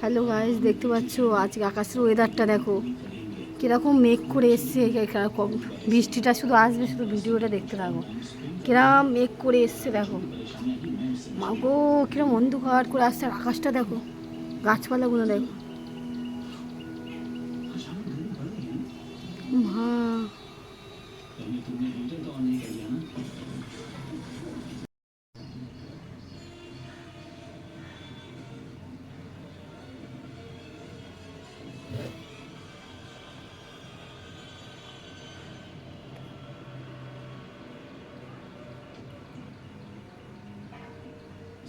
Hello guys দেখতে পাচ্ছ? আজকে আকাশের ওয়েদারটা দেখো। কীরকম মেঘ করে এসছে বৃষ্টিটা শুধু আসবে, শুধু ভিডিওটা দেখতে থাকো। কিরম মেঘ করে এসছে, দেখো। মাগো, কিরম অন্ধকার করে আসছে আকাশটা, দেখো। গাছপালাগুলো, দেখো। মা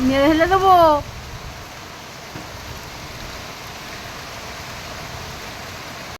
ni desde